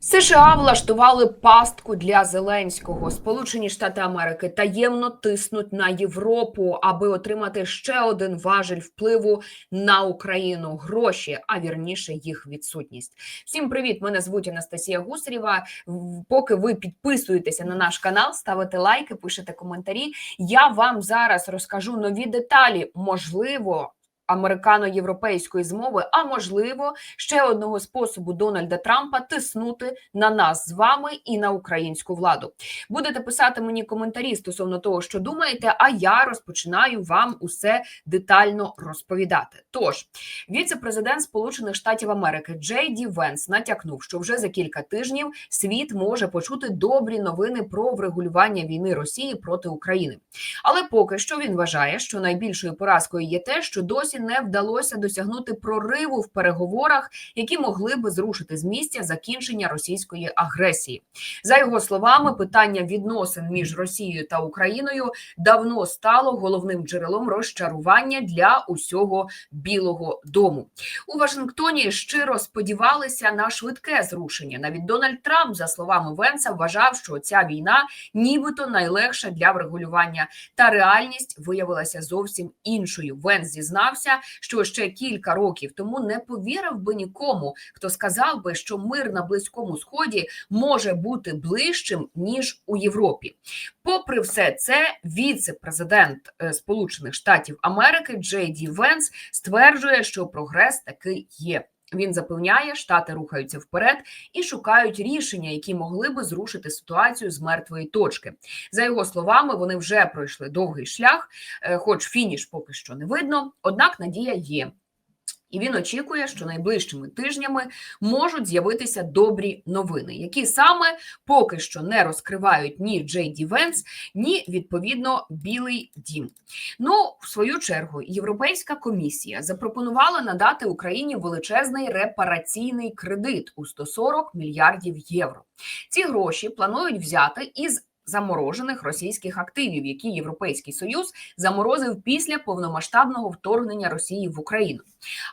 США влаштували пастку для Зеленського. Сполучені Штати Америки таємно тиснуть на Європу, аби отримати ще один важель впливу на Україну. Гроші, а вірніше їх відсутність. Всім привіт! Мене звуть Анастасія Гусарєва. Поки ви підписуєтеся на наш канал, ставите лайки, пишете коментарі. Я вам зараз розкажу нові деталі. Можливо. Американо-європейської змови, а можливо, ще одного способу Дональда Трампа тиснути на нас з вами і на українську владу. Будете писати мені коментарі стосовно того, що думаєте, а я розпочинаю вам усе детально розповідати. Тож, віце-президент Сполучених Штатів Америки Джей Ді Венс натякнув, що вже за кілька тижнів світ може почути добрі новини про врегулювання війни Росії проти України. Але поки що він вважає, що найбільшою поразкою є те, що досі не вдалося досягнути прориву в переговорах, які могли би зрушити з місця закінчення російської агресії. За його словами, питання відносин між Росією та Україною давно стало головним джерелом розчарування для усього Білого Дому. У Вашингтоні щиро сподівалися на швидке зрушення. Навіть Дональд Трамп, за словами Венса, вважав, що ця війна нібито найлегша для врегулювання та реальність виявилася зовсім іншою. Венс зізнався, що ще кілька років тому не повірив би нікому, хто сказав би, що мир на близькому сході може бути ближчим ніж у Європі. Попри все це, віце-президент е, Сполучених Штатів Америки Джей Ді Венс стверджує, що прогрес таки є. Він запевняє, штати рухаються вперед і шукають рішення, які могли би зрушити ситуацію з мертвої точки. За його словами, вони вже пройшли довгий шлях, е, хоч фініш поки що не видно. Однак надія є. І він очікує, що найближчими тижнями можуть з'явитися добрі новини, які саме поки що не розкривають ні Джей Ді ні відповідно Білий Дім. Ну, в свою чергу, Європейська комісія запропонувала надати Україні величезний репараційний кредит у 140 мільярдів євро. Ці гроші планують взяти із заморожених російських активів, які Європейський Союз заморозив після повномасштабного вторгнення Росії в Україну.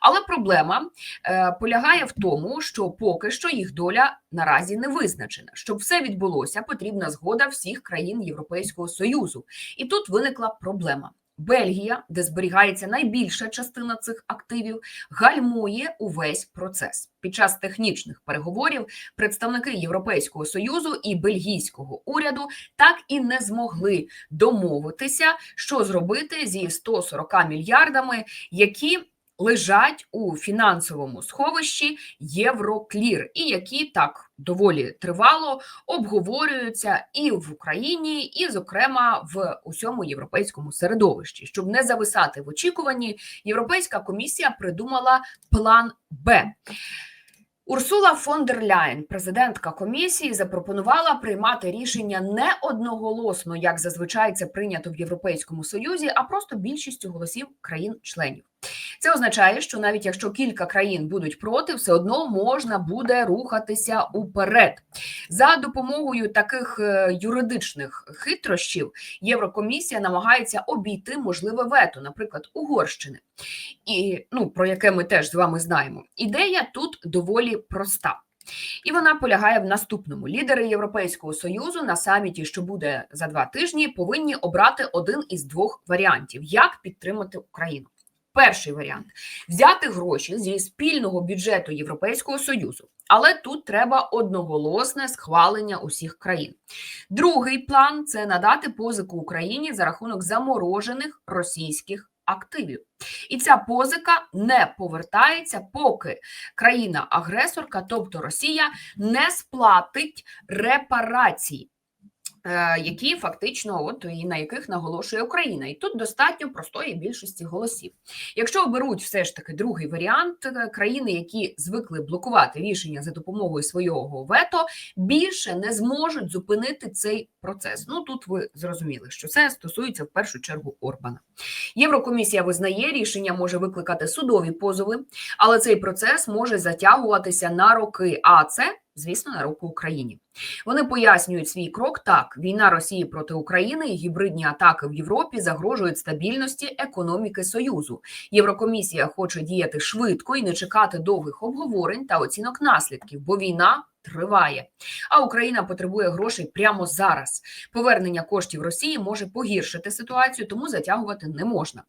Але проблема е, полягає в тому, що поки що їх доля наразі не визначена. Щоб все відбулося, потрібна згода всіх країн Європейського Союзу. І тут виникла проблема. Бельгія, де зберігається найбільша частина цих активів, гальмує увесь процес. Під час технічних переговорів представники Європейського союзу і бельгійського уряду так і не змогли домовитися, що зробити зі 140 мільярдами, які лежать у фінансовому сховищі Євроклір, і які так доволі тривало обговорюються і в Україні, і, зокрема, в усьому європейському середовищі. Щоб не зависати в очікуванні, Європейська комісія придумала план Б. Урсула фон дер Ляєн, президентка комісії, запропонувала приймати рішення не одноголосно, як зазвичай це прийнято в Європейському Союзі, а просто більшістю голосів країн-членів. Це означає, що навіть якщо кілька країн будуть проти, все одно можна буде рухатися уперед. За допомогою таких е, юридичних хитрощів Єврокомісія намагається обійти можливе вето, наприклад, Угорщини, і ну про яке ми теж з вами знаємо. Ідея тут доволі проста. І вона полягає в наступному: лідери Європейського союзу на саміті, що буде за два тижні, повинні обрати один із двох варіантів, як підтримати Україну. Перший варіант взяти гроші зі спільного бюджету Європейського союзу, але тут треба одноголосне схвалення усіх країн. Другий план це надати позику Україні за рахунок заморожених російських активів. І ця позика не повертається, поки країна-агресорка, тобто Росія, не сплатить репарації. Е, Які фактично, от і на яких наголошує Україна, і тут достатньо простої більшості голосів. Якщо оберуть все ж таки другий варіант, е, країни, які звикли блокувати рішення за допомогою свого вето, більше не зможуть зупинити цей процес. Ну тут ви зрозуміли, що це стосується в першу чергу Орбана. Єврокомісія визнає, рішення може викликати судові позови, але цей процес може затягуватися на роки. А це, звісно, на руку Україні. Вони пояснюють свій крок так: війна Росії проти України і гібридні атаки в Європі загрожують стабільності економіки Союзу. Єврокомісія хоче діяти швидко і не чекати довгих обговорень та оцінок наслідків, бо війна триває. А Україна потребує грошей прямо зараз. Повернення коштів Росії може погіршити ситуацію, тому затягувати не можна.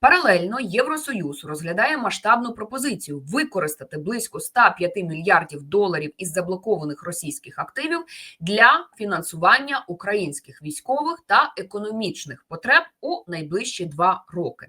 Паралельно Євросоюз розглядає масштабну пропозицію використати близько 105 мільярдів доларів із заблокованих російських активів для фінансування українських військових та економічних потреб у найближчі два роки.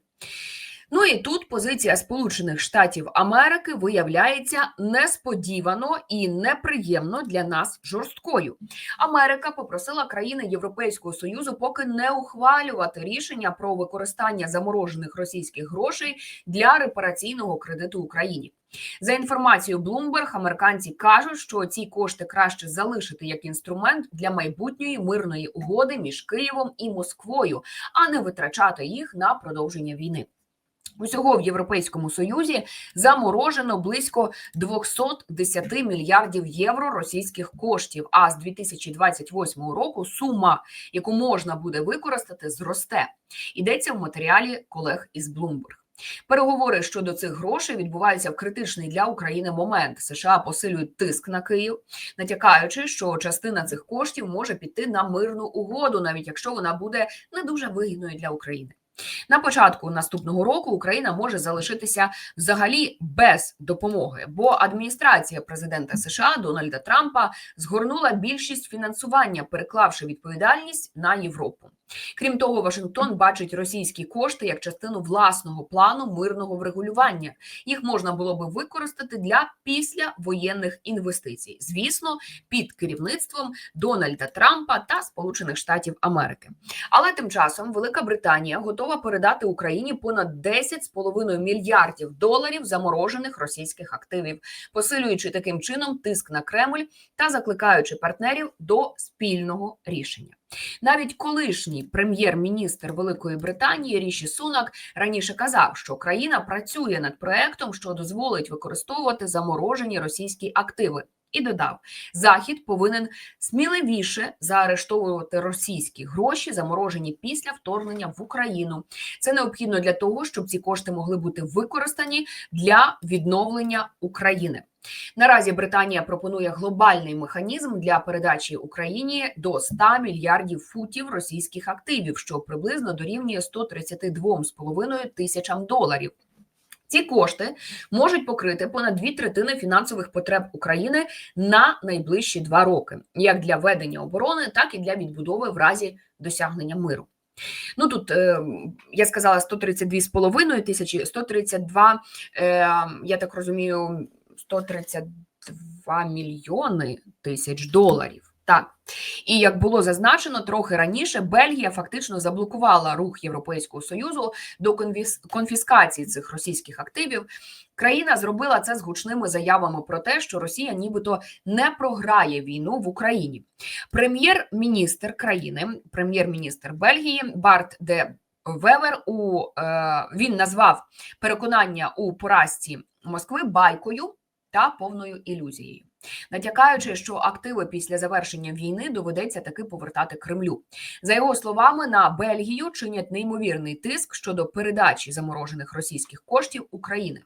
Ну і тут позиція Сполучених Штатів Америки виявляється несподівано і неприємно для нас жорсткою. Америка попросила країни Європейського союзу поки не ухвалювати рішення про використання заморожених російських грошей для репараційного кредиту Україні. За інформацією Bloomberg, американці кажуть, що ці кошти краще залишити як інструмент для майбутньої мирної угоди між Києвом і Москвою, а не витрачати їх на продовження війни. Усього в Європейському Союзі заморожено близько 210 мільярдів євро російських коштів. А з 2028 року сума, яку можна буде використати, зросте. Йдеться в матеріалі колег із Bloomberg. Переговори щодо цих грошей відбуваються в критичний для України момент. США посилюють тиск на Київ, натякаючи, що частина цих коштів може піти на мирну угоду, навіть якщо вона буде не дуже вигідною для України. На початку наступного року Україна може залишитися взагалі без допомоги, бо адміністрація президента США Дональда Трампа згорнула більшість фінансування, переклавши відповідальність на Європу. Крім того, Вашингтон бачить російські кошти як частину власного плану мирного врегулювання. Їх можна було би використати для післявоєнних інвестицій, звісно, під керівництвом Дональда Трампа та Сполучених Штатів Америки. Але тим часом Велика Британія готова передати Україні понад 10,5 мільярдів доларів заморожених російських активів, посилюючи таким чином тиск на Кремль та закликаючи партнерів до спільного рішення. Навіть колишній прем'єр-міністр Великої Британії Ріші Сунак раніше казав, що країна працює над проектом, що дозволить використовувати заморожені російські активи. І додав, захід повинен сміливіше заарештовувати російські гроші, заморожені після вторгнення в Україну. Це необхідно для того, щоб ці кошти могли бути використані для відновлення України. Наразі Британія пропонує глобальний механізм для передачі Україні до 100 мільярдів футів російських активів, що приблизно дорівнює 132,5 тисячам доларів. Ці кошти можуть покрити понад дві третини фінансових потреб України на найближчі два роки, як для ведення оборони, так і для відбудови в разі досягнення миру. Ну тут е, я сказала 132,5 тисячі, 132, е, я так розумію, 132 мільйони тисяч доларів. Так, і як було зазначено трохи раніше, Бельгія фактично заблокувала рух Європейського союзу до конфіскації цих російських активів. Країна зробила це з гучними заявами про те, що Росія, нібито, не програє війну в Україні. Прем'єр-міністр країни, прем'єр-міністр Бельгії Барт де Вевер у е, він назвав переконання у поразці Москви байкою та повною ілюзією натякаючи, що активи після завершення війни доведеться таки повертати Кремлю. За його словами, на Бельгію чинять неймовірний тиск щодо передачі заморожених російських коштів України.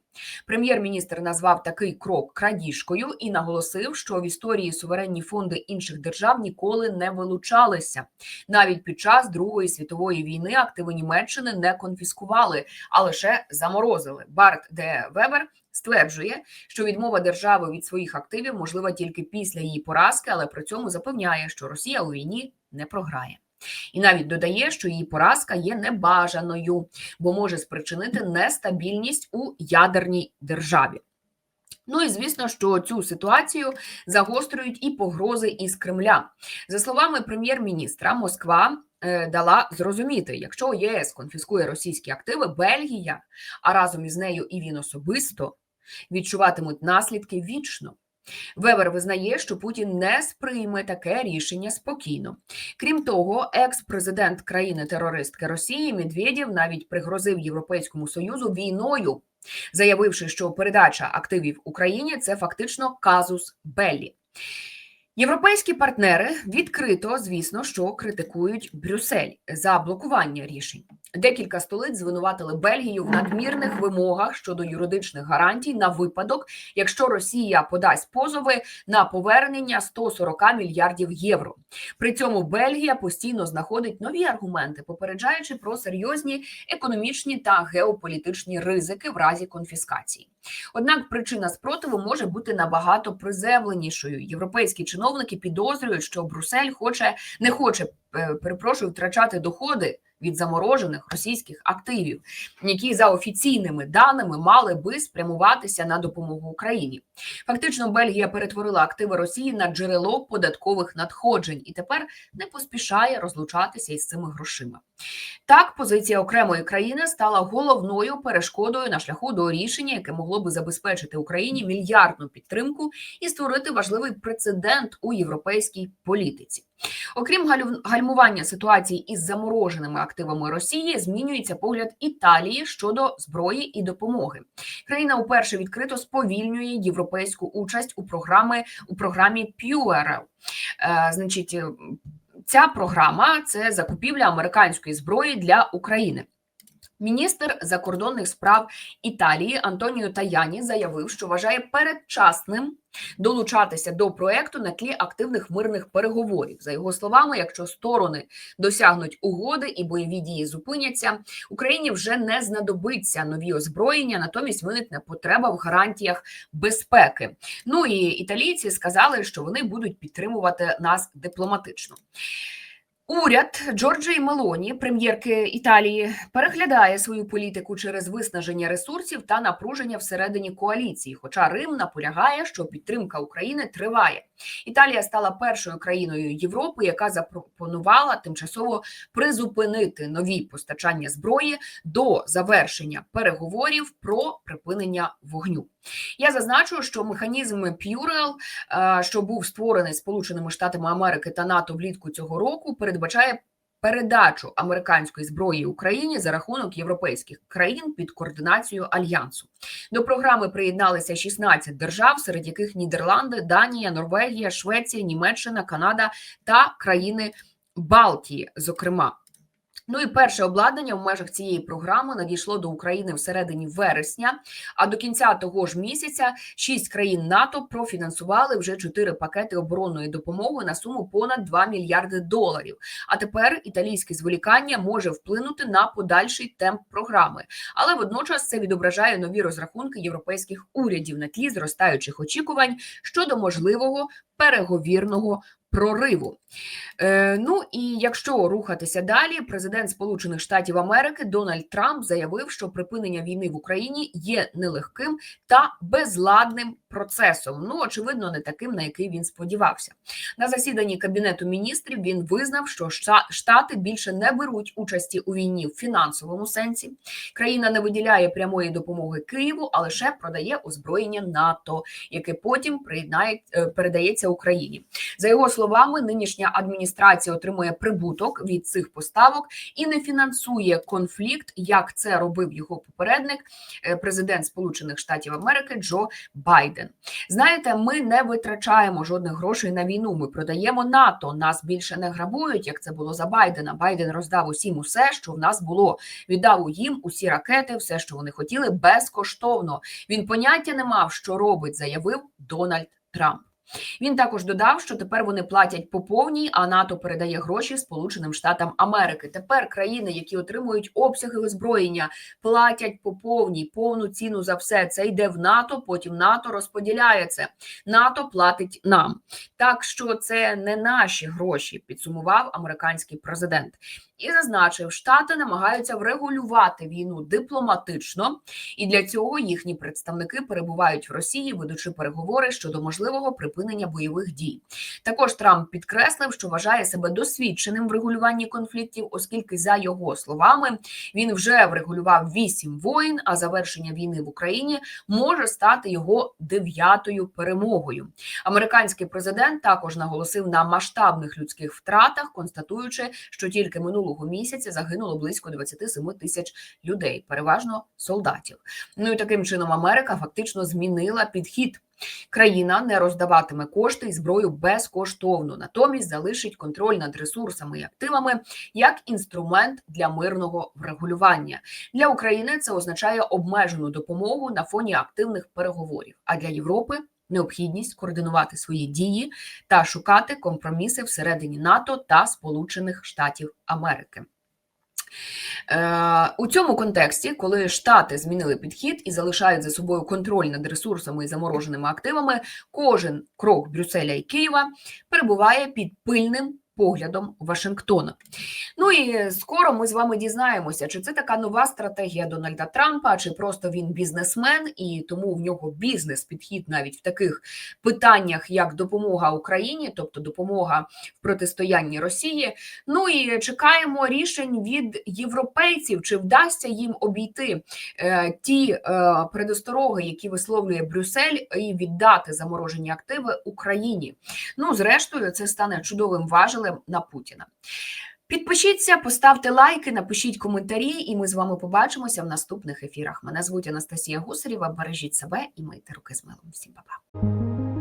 Прем'єр-міністр назвав такий крок крадіжкою і наголосив, що в історії суверенні фонди інших держав ніколи не вилучалися. Навіть під час Другої світової війни активи Німеччини не конфіскували, а лише заморозили. Барт де Вебер стверджує, що відмова держави від своїх активів можлива тільки після її поразки, але при цьому запевняє, що Росія у війні не програє. І навіть додає, що її поразка є небажаною, бо може спричинити нестабільність у ядерній державі. Ну і звісно, що цю ситуацію загострюють і погрози із Кремля. За словами прем'єр-міністра, Москва е, дала зрозуміти, якщо ЄС конфіскує російські активи, Бельгія, а разом із нею і він особисто відчуватимуть наслідки вічно. Вевер визнає, що Путін не сприйме таке рішення спокійно. Крім того, екс-президент країни-терористки Росії Медведєв навіть пригрозив Європейському Союзу війною, заявивши, що передача активів Україні це фактично казус Беллі. Європейські партнери відкрито, звісно, що критикують Брюссель за блокування рішень. Декілька столиць звинуватили Бельгію в надмірних вимогах щодо юридичних гарантій на випадок, якщо Росія подасть позови на повернення 140 мільярдів євро. При цьому Бельгія постійно знаходить нові аргументи, попереджаючи про серйозні економічні та геополітичні ризики в разі конфіскації. Однак причина спротиву може бути набагато приземленішою. Європейські чиновники підозрюють, що Брюссель хоче не хоче е, перепрошую втрачати доходи від заморожених російських активів, які за офіційними даними мали би спрямуватися на допомогу Україні. Фактично, Бельгія перетворила активи Росії на джерело податкових надходжень і тепер не поспішає розлучатися із цими грошима. Так, позиція окремої країни стала головною перешкодою на шляху до рішення, яке могло би забезпечити Україні мільярдну підтримку і створити важливий прецедент у європейській політиці. Окрім гальмування ситуації із замороженими активами Росії, змінюється погляд Італії щодо зброї і допомоги. Країна уперше відкрито сповільнює європейську участь у програми у програмі PURL. Е, значить, ця програма це закупівля американської зброї для України. Міністр закордонних справ Італії Антоніо Таяні заявив, що вважає передчасним долучатися до проекту на тлі активних мирних переговорів. За його словами, якщо сторони досягнуть угоди і бойові дії зупиняться, Україні вже не знадобиться нові озброєння, натомість виникне потреба в гарантіях безпеки. Ну і італійці сказали, що вони будуть підтримувати нас дипломатично. Уряд Джорджії Мелоні, прем'єрки Італії, переглядає свою політику через виснаження ресурсів та напруження всередині коаліції. Хоча Рим наполягає, що підтримка України триває. Італія стала першою країною Європи, яка запропонувала тимчасово призупинити нові постачання зброї до завершення переговорів про припинення вогню. Я зазначу, що механізм П'юрел, що був створений Сполученими Штатами Америки та НАТО влітку цього року, передбачає передачу американської зброї Україні за рахунок європейських країн під координацією альянсу. До програми приєдналися 16 держав, серед яких Нідерланди, Данія, Норвегія, Швеція, Німеччина, Канада та країни Балтії, зокрема. Ну і перше обладнання в межах цієї програми надійшло до України всередині вересня. А до кінця того ж місяця шість країн НАТО профінансували вже чотири пакети оборонної допомоги на суму понад 2 мільярди доларів. А тепер італійське зволікання може вплинути на подальший темп програми, але водночас це відображає нові розрахунки європейських урядів на тлі зростаючих очікувань щодо можливого переговірного прориву. Е, Ну і якщо рухатися далі, президент Сполучених Штатів Америки Дональд Трамп заявив, що припинення війни в Україні є нелегким та безладним процесом. Ну очевидно, не таким, на який він сподівався. На засіданні кабінету міністрів він визнав, що Штати більше не беруть участі у війні в фінансовому сенсі. Країна не виділяє прямої допомоги Києву, а лише продає озброєння НАТО, яке потім приєднає е, передається Україні. За його словами, нинішня адміністрація отримує прибуток від цих поставок і не фінансує конфлікт, як це робив його попередник, е, президент Сполучених Штатів Америки Джо Байден. Байден. Знаєте, ми не витрачаємо жодних грошей на війну. Ми продаємо НАТО. Нас більше не грабують, як це було за Байдена. Байден роздав усім усе, що в нас було. Віддав їм усі ракети, все, що вони хотіли, безкоштовно. Він поняття не мав, що робить, заявив Дональд Трамп. Він також додав, що тепер вони платять по повній, а НАТО передає гроші Сполученим Штатам Америки. Тепер країни, які отримують обсяги озброєння, платять по повній повну ціну за все. Це йде в НАТО. Потім НАТО розподіляє це. НАТО платить нам. Так що це не наші гроші, підсумував американський президент і зазначив, штати намагаються врегулювати війну дипломатично, і для цього їхні представники перебувають в Росії, ведучи переговори щодо можливого припинення бойових дій. Також Трамп підкреслив, що вважає себе досвідченим в регулюванні конфліктів, оскільки, за його словами, він вже врегулював вісім воїн, а завершення війни в Україні може стати його дев'ятою перемогою. Американський президент також наголосив на масштабних людських втратах, констатуючи, що тільки минулого минулого місяця загинуло близько 27 тисяч людей, переважно солдатів. Ну і таким чином Америка фактично змінила підхід Країна не роздаватиме кошти і зброю безкоштовно, натомість залишить контроль над ресурсами і активами як інструмент для мирного врегулювання. Для України це означає обмежену допомогу на фоні активних переговорів. А для Європи необхідність координувати свої дії та шукати компроміси всередині НАТО та Сполучених Штатів Америки. Е, у цьому контексті, коли Штати змінили підхід і залишають за собою контроль над ресурсами і замороженими активами, кожен крок Брюсселя і Києва перебуває під пильним поглядом Вашингтона. Ну і скоро ми з вами дізнаємося, чи це така нова стратегія Дональда Трампа, чи просто він бізнесмен, і тому в нього бізнес-підхід навіть в таких питаннях, як допомога Україні, тобто допомога в протистоянні Росії. Ну і чекаємо рішень від європейців, чи вдасться їм обійти е, ті е, предостороги, які висловлює Брюссель, і віддати заморожені активи Україні. Ну, зрештою, це стане чудовим важелем на Путіна. Підпишіться, поставте лайки, напишіть коментарі, і ми з вами побачимося в наступних ефірах. Мене звуть Анастасія Гусарєва. Бережіть себе і мийте руки з милом. Всім па-па.